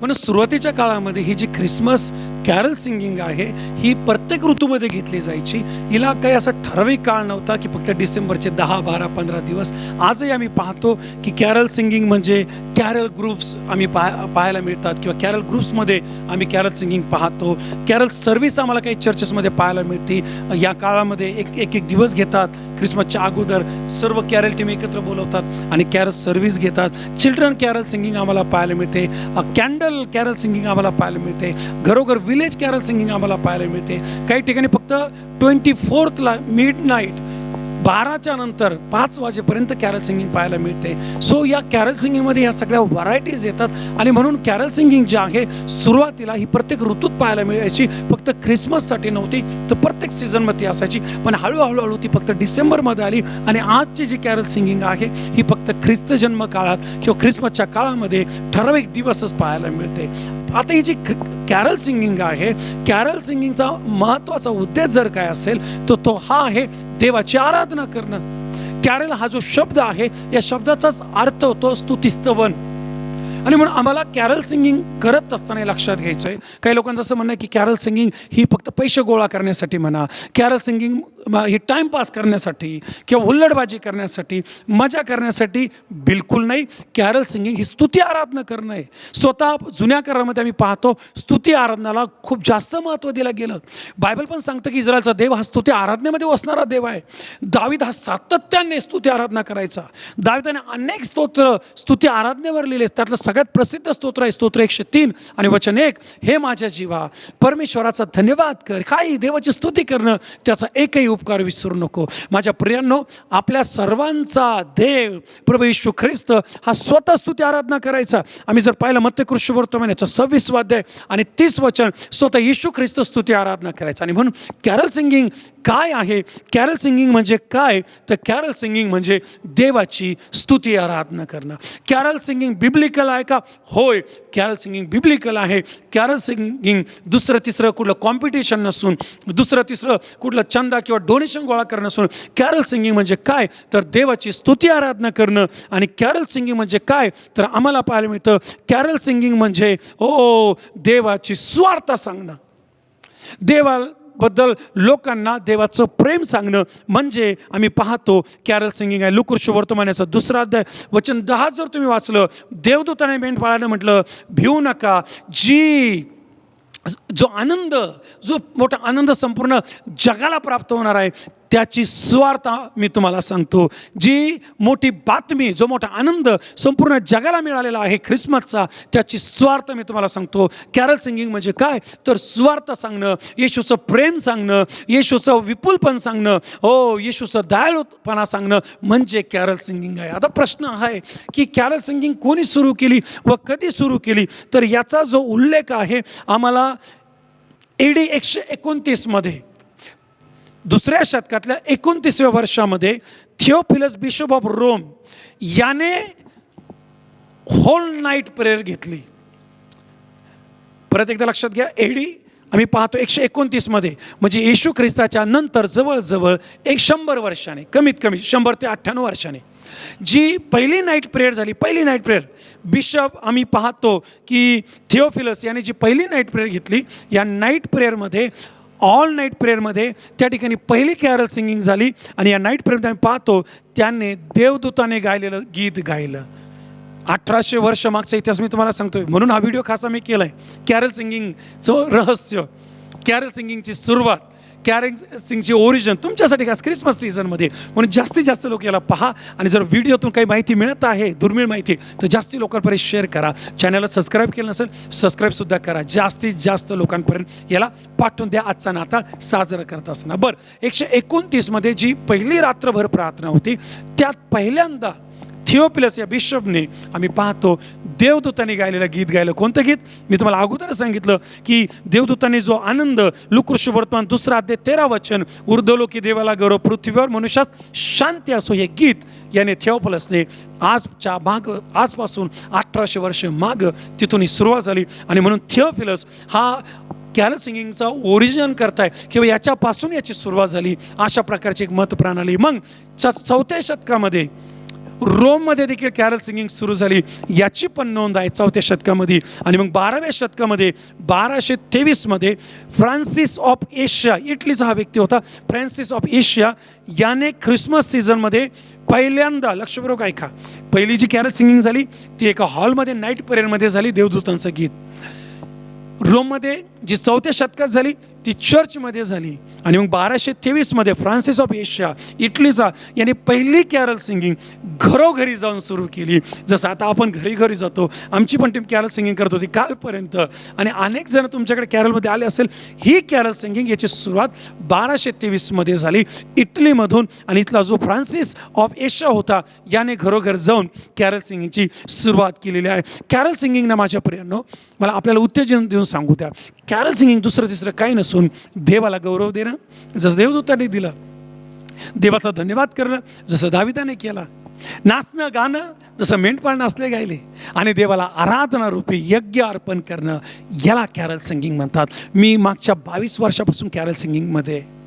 म्हणून सुरुवातीच्या काळामध्ये ही जी ख्रिसमस कॅरल सिंगिंग आहे ही प्रत्येक ऋतूमध्ये घेतली जायची. हिला काही असा ठराविक काळ नव्हता की फक्त डिसेंबरचे दहा बारा पंधरा दिवस. आजही आम्ही पाहतो की कॅरल सिंगिंग म्हणजे कॅरल ग्रुप्स आम्ही पाह पाहायला मिळतात किंवा कॅरल ग्रुप्समध्ये आम्ही कॅरल सिंगिंग पाहतो. कॅरल सर्व्हिस आम्हाला काही चर्चेसमध्ये पाहायला मिळते. या काळामध्ये एक एक एक दिवस घेतात. ख्रिसमसच्या अगोदर सर्व कॅरल टीम एकत्र बोलवतात आणि कॅरल सर्व्हिस घेतात. चिल्ड्रन कॅरल सिंगिंग आम्हाला पाहायला मिळते. कॅन्डल कॅरल सिंगिंग आम्हाला पाहायला मिळते. घरोघर विलेज कॅरल सिंगिंग आम्हाला पाहायला मिळते. काही ठिकाणी फक्त ट्वेंटी फोर्थला मिड नाईट बाराच्या नंतर पाच वाजेपर्यंत कॅरल सिंगिंग पाहायला मिळते. सो या कॅरल सिंगिंगमध्ये ह्या सगळ्या व्हरायटीज येतात आणि म्हणून कॅरल सिंगिंग जे आहे सुरुवातीला ही प्रत्येक ऋतूत पाहायला मिळायची. फक्त ख्रिसमससाठी नव्हती तर प्रत्येक सीझनमध्ये असायची. पण हळूहळू हळू ती फक्त डिसेंबरमध्ये आली आणि आजची जी कॅरल सिंगिंग आहे ही फक्त ख्रिस्त जन्म काळात किंवा ख्रिसमसच्या काळामध्ये ठराविक दिवसच पाहायला मिळते. आता ही जी कॅरल सिंगिंग आहे कॅरल सिंगिंगचा महत्त्वाचा उद्देश जर काय असेल तर तो हा आहे देवाची आराधना करणं. कॅरल हा जो शब्द आहे या शब्दाचाच अर्थ होतो स्तुतिस्तवन. आणि म्हणून आम्हाला कॅरल सिंगिंग करत असताना लक्षात घ्यायचं आहे काही लोकांचं असं म्हणणं आहे की कॅरल सिंगिंग ही फक्त पैसे गोळा करण्यासाठी म्हणा कॅरल सिंगिंग ही टाईमपास करण्यासाठी किंवा हुल्लडबाजी करण्यासाठी मजा करण्यासाठी बिलकुल नाही. कॅरल सिंगिंग ही स्तुती आराधना करणं आहे. स्वतः जुन्या करारामध्ये आम्ही पाहतो स्तुती आराधनाला खूप जास्त महत्त्व दिलं गेलं. बायबल पण सांगतं की इस्रायलचा देव हा स्तुती आराधनेमध्ये वसणारा देव आहे. दावीद हा सातत्याने स्तुती आराधना करायचा. दाविदाने अनेक स्तोत्र स्तुती आराधनेवर लिहिले त्यातलं सगळ्यात प्रसिद्ध स्तोत्र आहे स्तोत्र एकशे तीन आणि वचन एक हे माझ्या जीवा परमेश्वराचा धन्यवाद कर. काही देवाची स्तुती करणं त्याचा एकही उपकार विसरू नको. माझ्या प्रियांनो आपल्या सर्वांचा देव प्रभू यशू ख्रिस्त हा स्वतः स्तुती आराधना करायचा. आम्ही जर पाहिलं मत्ते कृष्ण वर्तमानाचा सव्वीस स्वाध्याय आणि तीस वचन स्वतः येशू ख्रिस्त स्तुती आराधना करायचा. आणि म्हणून कॅरल सिंगिंग काय आहे? कॅरल सिंगिंग म्हणजे काय? तर कॅरल सिंगिंग म्हणजे देवाची स्तुती आराधना करणं. कॅरल सिंगिंग बिब्लिकल आहे का होय कॅरल सिंगिंग बिब्लिकल आहे. कॅरल सिंगिंग दुसरं तिसरं कुठलं कॉम्पिटिशन नसून दुसरं तिसरं कुठलं चंदा किंवा डोनेशन गोळा करणं नसून कॅरल सिंगिंग म्हणजे काय? तर देवाची स्तुती आराधना करणं आणि कॅरल सिंगिंग म्हणजे काय? तर आम्हाला पाहायला मिळतं कॅरल सिंगिंग म्हणजे ओ देवाची स्वार्थ सांगणं. देवा बद्दल लोकांना देवाचं प्रेम सांगणं म्हणजे आम्ही पाहतो कॅरल सिंगिंग आहे लुकुर वर्तमानाचा दुसरा अध्याय. वचन दहा जर तुम्ही वाचलं देवदूताने मेंढपाळानं म्हटलं भिवू नका जी जो आनंद जो मोठा आनंद संपूर्ण जगाला प्राप्त होणार आहे त्याची स्वार्थ मी तुम्हाला सांगतो. जी मोठी बातमी जो मोठा आनंद संपूर्ण जगाला मिळालेला आहे ख्रिसमसचा त्याची स्वार्थ मी तुम्हाला सांगतो. कॅरल सिंगिंग म्हणजे काय? तर स्वार्थ सांगणं येशूचं प्रेम सांगणं येशूचं विपुलपण सांगणं हो येशूचं दयाळूपणा सांगणं म्हणजे कॅरल सिंगिंग आहे. आता प्रश्न आहे की कॅरल सिंगिंग कोणी सुरू केली व कधी सुरू केली? तर याचा जो उल्लेख आहे आम्हाला डी एकशे एकोणतीसमध्ये दुसऱ्या शतकातल्या एकोणतीसव्या वर्षामध्ये थिओफिलस बिशप ऑफ रोम याने होल नाईट प्रेयर घेतली. परत एकदा लक्षात घ्या एडी आम्ही पाहतो एकशे एकोणतीसमध्ये म्हणजे येशू ख्रिस्ताच्या नंतर जवळजवळ एक शंभर वर्षाने कमीत कमी शंभर ते अठ्ठ्याण्णव वर्षाने जी पहिली नाईट प्रेयर झाली पहिली नाईट प्रेयर बिशप आम्ही पाहतो की थिओफिलस याने जी पहिली नाईट प्रेयर घेतली या नाईट प्रेयरमध्ये ऑल नाईट प्रेयरमध्ये त्या ठिकाणी पहिली कॅरल सिंगिंग झाली आणि या नाईट प्रेयरमध्ये आम्ही पाहतो त्याने देवदूताने गायलेलं गीत गायलं. अठराशे वर्ष मागचा इतिहास मी तुम्हाला सांगतोय म्हणून हा व्हिडिओ खासा मी केला आहे कॅरल सिंगिंगचं रहस्य कॅरल सिंगिंगची सुरुवात. कॅरिंग सिंगची ओरिजिन तुमच्यासाठी खास क्रिसमस सीझनमध्ये म्हणून जास्तीत जास्त लोक याला पहा. आणि जर व्हिडिओतून काही माहिती मिळत आहे दुर्मिळ माहिती तर जास्ती लोकांपर्यंत शेअर करा. चॅनलला सबस्क्राईब केलं नसेल सबस्क्राईबसुद्धा करा. जास्तीत जास्त लोकांपर्यंत याला पाठवून द्या. आजचा नाताळ साजरा करत असताना. बरं एकशे एकोणतीसमध्ये जी पहिली रात्रभर प्रार्थना होती त्यात पहिल्यांदा थिओपिलस या बिशपने आम्ही पाहतो देवदूतांनी गायलेलं गीत गायलं. कोणतं गीत? मी तुम्हाला अगोदर सांगितलं की देवदूतांनी जो आनंद लुकृष्य वर्तमान दुसरा अध्याय तेरा वचन उर्दलो देवाला गौरव पृथ्वीवर मनुष्यास शांती असो हे गीत याने थिओपलसने आजच्या माग आजपासून अठराशे वर्ष माग तिथून ही सुरुवात झाली. आणि म्हणून थिओफिलस हा कॅल सिंगिंगचा ओरिजिन करताय किंवा याच्यापासून याची सुरुवात झाली अशा प्रकारची एक मत प्रणाली. मग च चौथ्या शतकामध्ये रोममध्ये देखील कॅरल सिंगिंग सुरू झाली. याची पण नोंद आहे चौथ्या शतकामध्ये. आणि मग बाराव्या शतकामध्ये बाराशे तेवीसमध्ये फ्रान्सिस ऑफ एशिया इटलीचा हा व्यक्ती होता. फ्रान्सिस ऑफ एशिया याने ख्रिसमस सीझनमध्ये पहिल्यांदा लक्षपूर्वक ऐका? पहिली जी कॅरल सिंगिंग झाली ती एका हॉलमध्ये नाईट परेडमध्ये झाली देवदूतांचं गीत. रोममध्ये जी चौथ्या शतकात झाली ती चर्चमध्ये झाली. आणि मग बाराशे तेवीसमध्ये फ्रान्सिस ऑफ एशिया इटलीचा यांनी पहिली कॅरल सिंगिंग घरोघरी जाऊन सुरू केली. जसं आता आपण घरी घरी जातो आमची पण टीम कॅरल सिंगिंग करत होती कालपर्यंत. आणि अनेक जण तुमच्याकडे कॅरलमध्ये आले असेल ही कॅरल सिंगिंग याची सुरुवात बाराशे तेवीसमध्ये झाली इटलीमधून. आणि इथला जो फ्रान्सिस ऑफ एशिया होता याने घरोघर जाऊन कॅरल सिंगिंगची सुरुवात केलेली आहे. कॅरल सिंगिंगनं माझ्या प्रियांनो मला आपल्याला उत्तेजन देऊन सांगू द्या. कॅरल सिंगिंग दुसरं तिसरं काही नसतं. असून देवाला गौरव देणं जसं देवदूताने दिलं देवाचा धन्यवाद करणं जसं दाविदाने केला नाचणं गाणं जसं मेंढपाळ नाचले गायले आणि देवाला आराधना रूपी यज्ञ अर्पण करणं याला कॅरल सिंगिंग म्हणतात मी मागच्या बावीस वर्षापासून कॅरल सिंगिंगमध्ये आहे.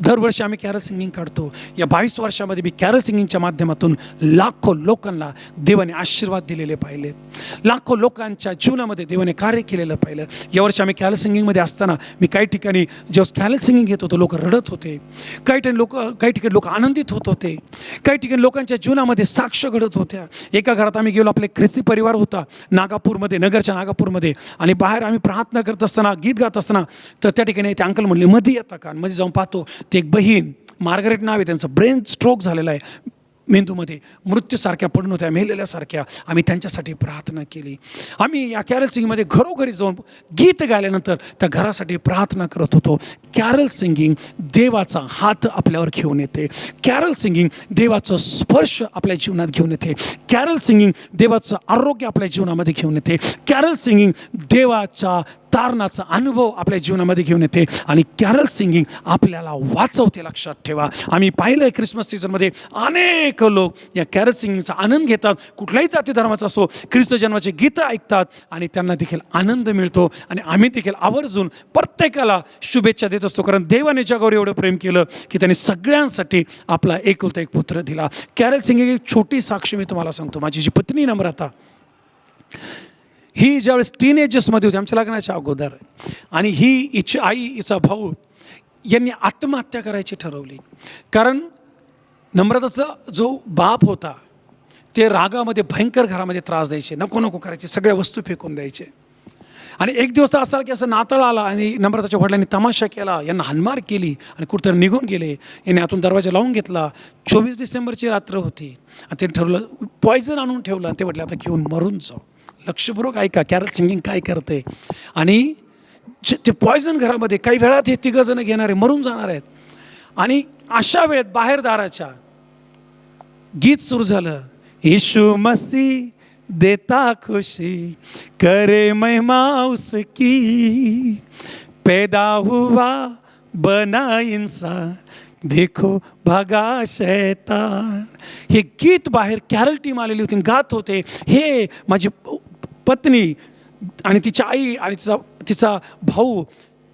दरवर्षी आम्ही कॅरल सिंगिंग काढतो. या बावीस वर्षामध्ये मी कॅरल सिंगिंगच्या माध्यमातून लाखो लोकांना देवाने आशीर्वाद दिलेले पाहिले. लाखो लोकांच्या जीवनामध्ये देवाने कार्य केलेलं पाहिलं. यावर्षी आम्ही कॅरल सिंगिंगमध्ये असताना मी काही ठिकाणी जेव्हा कॅरल सिंगिंग घेत होतो लोक रडत होते. काही ठिकाणी लोक काही ठिकाणी लोक आनंदित होत होते. काही ठिकाणी लोकांच्या जीवनामध्ये साक्ष घडत होत्या. एका घरात आम्ही गेलो आपले ख्रिस्ती परिवार होता नागापूरमध्ये नगरच्या नागापूरमध्ये. आणि बाहेर आम्ही प्रार्थना करत असताना गीत गात असताना तर त्या ठिकाणी ते अंकल म्हणले मध्ये येता का मध्ये जाऊन पाहतो. ते एक बहीण मार्गरेट नाव आहे त्यांचं. ब्रेन स्ट्रोक झालेला आहे मेंदूमध्ये. मृत्यूसारख्या पडून होत्या मेलेल्यासारख्या आम्ही त्यांच्यासाठी प्रार्थना केली. आम्ही या कॅरल सिंगिंगमध्ये घरोघरी जाऊन गीत गायल्यानंतर त्या घरासाठी प्रार्थना करत होतो. कॅरल सिंगिंग देवाचा हात आपल्यावर घेऊन येते. कॅरल सिंगिंग देवाचं स्पर्श आपल्या जीवनात घेऊन येते. कॅरल सिंगिंग देवाचं आरोग्य आपल्या जीवनामध्ये घेऊन येते. कॅरल सिंगिंग देवाच्या तारणाचा अनुभव आपल्या जीवनामध्ये घेऊन येते. आणि कॅरल सिंगिंग आपल्याला वाचवते लक्षात ठेवा. आम्ही पाहिलं आहे क्रिसमस सीझनमध्ये अनेक लोक या कॅरल सिंगिंगचा आनंद घेतात. कुठल्याही जाती धर्माचा असो ख्रिस्त जन्माचे गीतं ऐकतात आणि त्यांना देखील आनंद मिळतो. आणि आम्ही देखील आवर्जून प्रत्येकाला शुभेच्छा देत असतो. कारण देवाने जगावर एवढं प्रेम केलं की त्यांनी सगळ्यांसाठी आपला एकुलता एक पुत्र दिला. कॅरल सिंगिंग एक छोटी साक्ष मी तुम्हाला सांगतो. माझी जी पत्नी नम्रता ही ज्यावेळेस टीनेजर्समध्ये होती आमच्या लग्नाच्या अगोदर आणि ही हिची आई हिचा भाऊ यांनी आत्महत्या करायची ठरवली. कारण नम्रताचा जो बाप होता ते रागामध्ये भयंकर घरामध्ये त्रास द्यायचे नको नको करायचे सगळ्या वस्तू फेकून द्यायचे. आणि एक दिवस तर असा की असं नातळ आला आणि नम्रताच्या वडिलांनी तमाशा केला यांना हानमार केली आणि कुठेतरी निघून गेले. यांनी आतून दरवाजा लावून घेतला. चोवीस डिसेंबरची रात्र होती. आणि ते ठरवलं पॉयझन आणून ठेवलं आणि ते म्हटलं आता घेऊन मरून जाऊ. लक्षपूर्वक ऐका कॅरल सिंगिंग काय करते? आणि जे ते पॉयझन घरामध्ये काही वेळात हे तिघंजणं घेणारे मरून जाणार आहेत. आणि अशा वेळेत बाहेर दाराच्या गीत सुरू झालं. यीशु मसी देता खुशी करे महिमा उसकी पैदा हुआ बना इंसान देखो भागा शैतान. हे गीत बाहेर कॅरल टीम आलेली होती गात होते. हे माझी पत्नी आणि तिची आई आणि तिचा तिचा भाऊ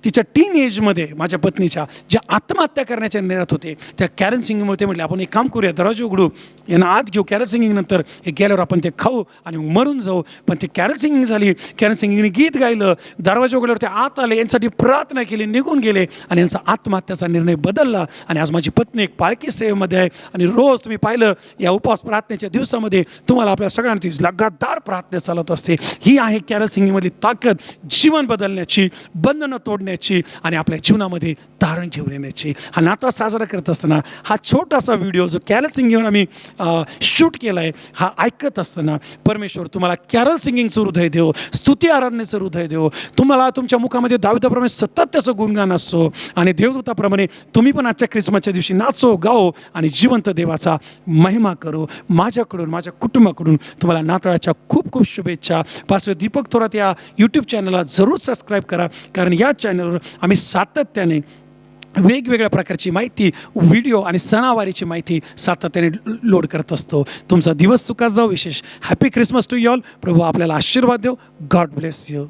तिच्या टीन एजमध्ये माझ्या पत्नीच्या ज्या आत्महत्या करण्याच्या निर्णयात होते त्या कॅरन सिंगिंगमुळे ते म्हटले आपण एक काम करूया दरवाजे उघडू. यांना आत घेऊ कॅरन सिंगिंगनंतर हे गेल्यावर आपण ते खाऊ आणि मरून जाऊ. पण ते कॅरन सिंगिंग झाली. कॅरन सिंगिंगने गीत गायलं. दरवाजे उघडल्यावर ते आत आले. यांसाठी प्रार्थना केली निघून गेले आणि यांचा आत्महत्याचा निर्णय बदलला. आणि आज माझी पत्नी एक पालखी सेवेमध्ये आहे. आणि रोज तुम्ही पाहिलं या उपवास प्रार्थनेच्या दिवसामध्ये तुम्हाला आपल्या सगळ्यांची लगातार प्रार्थना चालत असते. ही आहे कॅरन सिंगिंगमधली ताकद जीवन बदलण्याची बंधनं तोडण्याची. आणि आपल्या जीवनामध्ये तारण घेऊन येण्याची. हा नाता साजरा करत असताना हा छोटासा व्हिडिओ जो कॅरल सिंगिंग आम्ही शूट केला आहे हा ऐकत असताना परमेश्वर तुम्हाला कॅरल सिंगिंगचं हृदय देव स्तुती आराधनेचं हृदय देव तुम्हाला तुमच्या मुखामध्ये दाविदाप्रमाणे सतत त्याचं गुणगान असतो आणि देवदूताप्रमाणे तुम्ही पण आजच्या क्रिसमसच्या दिवशी नाचो गाओ आणि जिवंत देवाचा महिमा करू. माझ्याकडून माझ्या कुटुंबाकडून तुम्हाला नाताळाच्या खूप खूप शुभेच्छा. पाचवे दीपक थोरात या यूट्यूब चॅनलला जरूर सबस्क्राईब करा कारण या चॅनल चॅनलवर आम्ही सातत्याने वेगवेगळ्या प्रकारची माहिती व्हिडिओ आणि सणावारीची माहिती सातत्याने लोड करत असतो. तुमचा दिवस सुखात जाऊ विशेष हॅपी क्रिसमस टू यॉल प्रभू आपल्याला आशीर्वाद देऊ गॉड ब्लेस यू